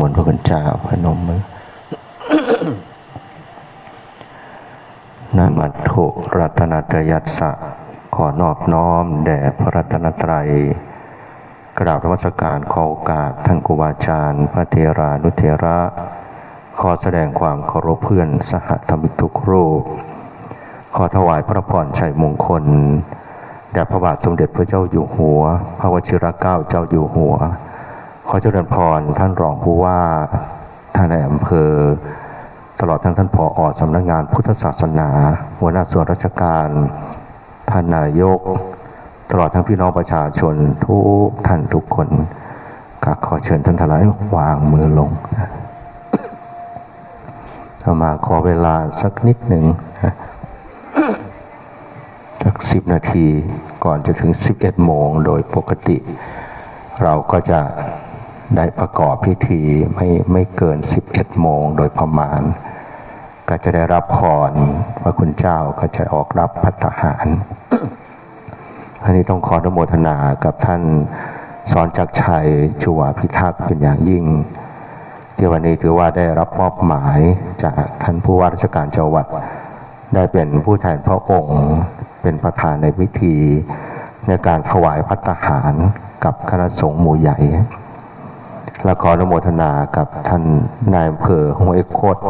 มนต์พระคุณเจ้าพนมมือนามัตถุรัตนตยัสสะขอนอบน้อม แด่พระรัตนตรัย กราบธรรมสการขอโอกาสท่านครูบาอาจารย์ พระเทรานุเทระ ขอแสดงความเคารพเพื่อนสหธรรมิกทุกรูป ขอถวายพระพรชัยมงคล แด่พระบาทสมเด็จพระเจ้าอยู่หัว พระวชิรเกล้าเจ้าอยู่หัว ขอเจริญพรท่านรองผู้ว่าท่านในอำเภอ ตลอดทั้งท่านผออสำนักงานพุทธศาสนา หัวหน้าส่วนราชการ ท่านนายก ตลอดทั้งพี่น้องประชาชนทุกท่านทุกคนก็ขอเชิญท่านทลายวางมือลงนะเอามาขอเวลาสักนิดหนึ่งนะสักสิบนาทีก่อนจะถึง 11 โมงโดยปกติ เราก็จะ ได้ประกอบพิธีไม่ไม่เกิน 11 โมงโดยประมาณ ก็จะได้รับพรพระคุณเจ้าก็จะออกรับพัฒหาร อันนี้ต้องขออนุโมทนากับท่านสอนจักชัยชุวพิทักษ์เป็นอย่างยิ่ง ที่วันนี้ถือว่าได้รับมอบหมายจากท่านผู้ว่าราชการจังหวัด ได้เป็นผู้แทนพระองค์ เป็นประธานในพิธีในการถวายพัฒหารกับคณะสงฆ์หมู่ใหญ่ และขออนุโมทนากับท่านนายอำเภอห้วยโคตร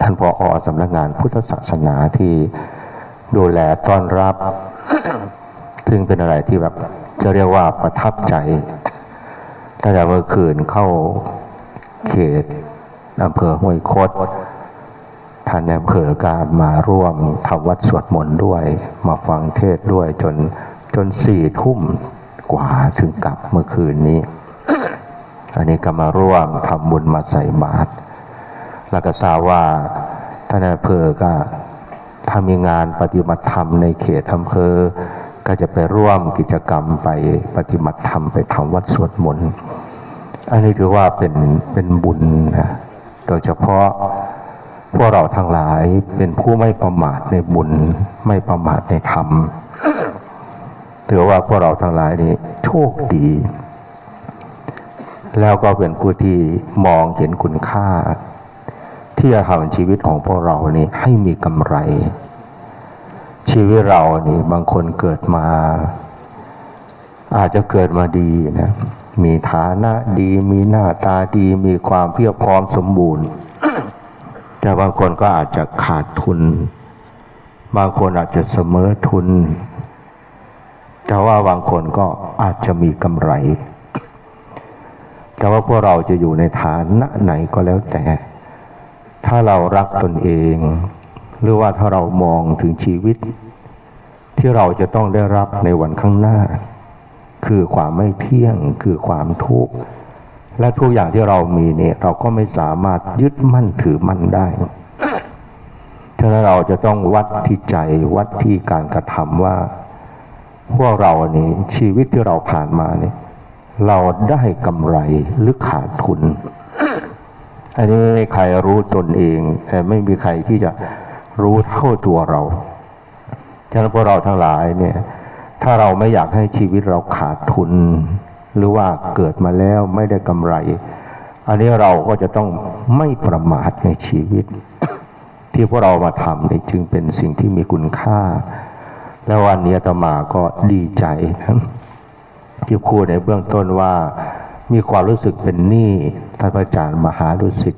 ท่านผออสำนักงานพุทธศาสนาที่ดูแลต้อนรับ ซึ่งเป็นอะไรที่แบบจะเรียกว่าประทับใจตั้งแต่เมื่อคืนเข้าเขตอำเภอห้วยโคตรท่านในอำเภอการมาร่วมทำวัดสวดมนต์ด้วย มาฟังเทศด้วยจนจนสี่ทุ่มกว่าถึงกลับเมื่อคืนนี้ อันนี้ก็มาร่วมทำบุญมาใส่บาตรแล้วก็ทราบว่าท่านอำเภอก็ถ้ามีงานปฏิบัติธรรมในเขตอำเภอ ก็จะไปร่วมกิจกรรมไปปฏิบัติธรรมไปทำวัดสวดมนต์อันนี้ถือว่าเป็นเป็นบุญนะโดยเฉพาะพวกเราทั้งหลายเป็นผู้ไม่ประมาทในบุญไม่ประมาทในธรรม ถือว่าพวกเราทั้งหลายนี้โชคดี แล้วก็เป็นผู้ที่มองเห็นคุณค่า ที่จะทำชีวิตของพวกเรานี่ให้มีกำไร ชีวิตเรานี่บางคนเกิดมา อาจจะเกิดมาดีนะ มีฐานะดี มีหน้าตาดี มีความเพียบพร้อมสมบูรณ์ แต่บางคนก็อาจจะขาดทุน บางคนอาจจะเสมอทุน แต่ว่าบางคนก็อาจจะมีกำไร แต่ว่าพวกเราจะอยู่ในฐานะไหนก็แล้วแต่ ถ้าเรารักตนเอง หรือว่าถ้าเรามองถึงชีวิต ที่เราจะต้องได้รับในวันข้างหน้า คือความไม่เที่ยงคือความทุกข์และทุกอย่างที่เรามีเนี่ยเราก็ไม่สามารถยึดมั่นถือมั่นได้ฉะนั้นเราจะต้องวัดที่ใจวัดที่การกระทำว่า พวกเรานี่ชีวิตที่เราผ่านมาเนี่ย เราได้กำไรหรือขาดทุน อันนี้ไม่มีใครรู้ตนเองแต่ไม่มีใครที่จะรู้เท่าตัวเราฉะนั้นพวกเราทั้งหลายเนี่ย ถ้าเราไม่อยากให้ชีวิตเราขาดทุน หรือว่าเกิดมาแล้วไม่ได้กำไร อันนี้เราก็จะต้องไม่ประมาทในชีวิต ที่พวกเรามาทำเนี่ยจึงเป็นสิ่งที่มีคุณค่า และวันนี้ตมาก็ดีใจนะ ที่พูดในเบื้องต้นว่า มีความรู้สึกเป็นหนี้ท่านพระอาจารย์มหาดุสิต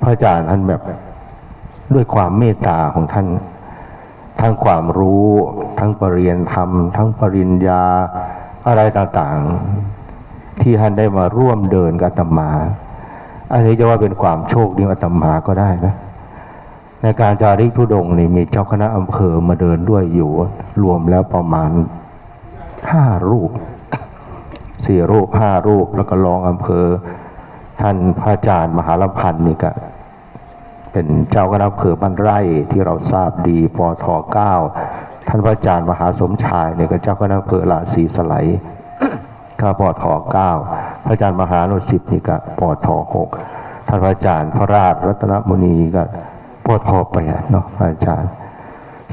พระอาจารย์ท่านแบบด้วยความเมตตาของท่าน ทั้งความรู้ ทั้งปรริยนธรรม ทั้งปริญญาอะไรต่างๆ ที่ท่านได้มาร่วมเดินกับอาตมา อันนี้จะว่าเป็นความโชคดีอาตมาก็ได้นะในการจาริกทุดงนี่มีเจ้าคณะอำเภอมาเดินด้วยอยู่ รวมแล้วประมาณห้ารูป สี่รูปห้ารูป แล้วก็รองอำเภอ ท่านพระอาจารย์มหาลพันธ์นี่ก็เป็นเจ้าคณะอำเภอบ้านไร่ที่เราทราบดีปทเก้าท่านพระอาจารย์มหาสมชายเนี่ยก็เจ้าคณะอำเภอลาศีสไลยก็ปทเก้าพระอาจารย์มหาโนสิทธิ์นี่ก็ปทหกท่านพระอาจารย์พระราชรัตนมุนีก็ปทแปดเนาะพระอาจารย์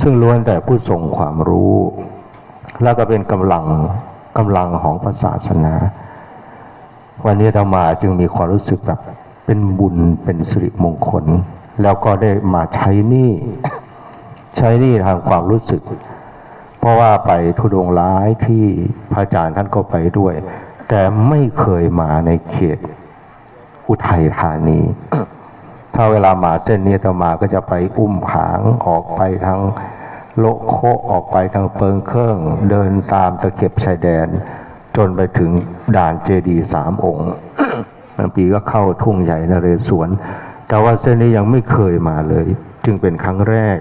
ซึ่งล้วนแต่ผู้ทรงความรู้ แล้วก็เป็นกำลัง กำลังของพระศาสนา วันนี้อาตมาจึงมีความรู้สึกแบบเป็นบุญเป็นสิริมงคล แล้วก็ได้มาใช้นี่ใช้นี่ทางความรู้สึก เพราะว่าไปทุดงร้ายที่พระอาจารย์ท่านก็ไปด้วย แต่ไม่เคยมาในเขตอุทัยธานีถ้าเวลามาเส้นนี้อาตมาก็จะไปอุ้มผางออกไปทาง โลโคออกไปทางเปิงเครื่อง เดินตามตะเข็บชายแดน จนไปถึงด่านเจดีสามองค์บางปีก็เข้าทุ่งใหญ่นเรศวร แต่ว่าเส้นนี้ยังไม่เคยมาเลย จึงเป็นครั้งแรก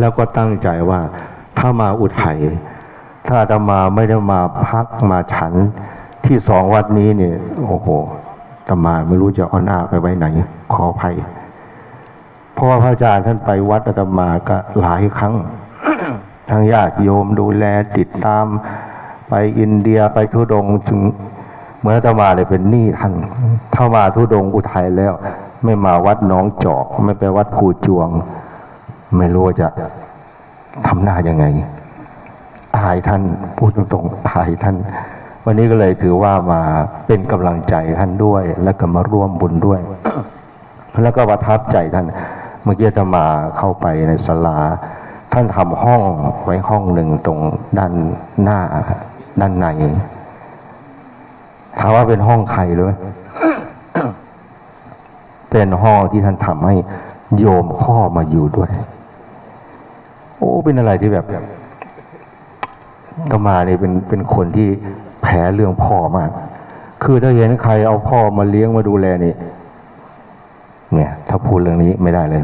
แล้วก็ตั้งใจว่าถ้ามาอุทัยถ้าอาตมาไม่ได้มาพักมาฉันที่สองวัดนี้เนี่ยโอ้โหตมาไม่รู้จะเอาหน้าไปไว้ไหน ขออภัย ราะว่าพระอาจารย์ท่านไปวัดอาตมาก็หลายครั้งทั้งญาติโยมดูแลติดตามไปอินเดียไปทุดงจึงเหมื่อนอาตมาเลยเป็นหนี้ท่านถ้ามาทุดงอุทัยแล้ว ไม่มาวัดน้องจอกไม่ไปวัดภูจวง ไม่รู้ว่าจะทำหน้ายังไงอายท่านพูดตรงๆอายท่าน วันนี้ก็เลยถือว่ามาเป็นกำลังใจท่านด้วย แล้วก็มาร่วมบุญด้วย แล้วก็ประทับใจท่าน เมื่อกี้อาตมาเข้าไปในศาลา ท่านทำห้องไว้ห้องหนึ่งตรงด้านหน้า ด้านในถามว่าเป็นห้องใครเลยเป็นห้องที่ท่านทำให้โยมพ่อมาอยู่ด้วย โอ้ เป็นอะไรที่แบบตมาเนี่ยเป็นเป็นคนที่แพ้เรื่องพ่อมาก คือถ้าเห็นใครเอาพ่อมาเลี้ยงมาดูแลนี่เนี่ย ถ้าพูดเรื่องนี้ไม่ได้เลย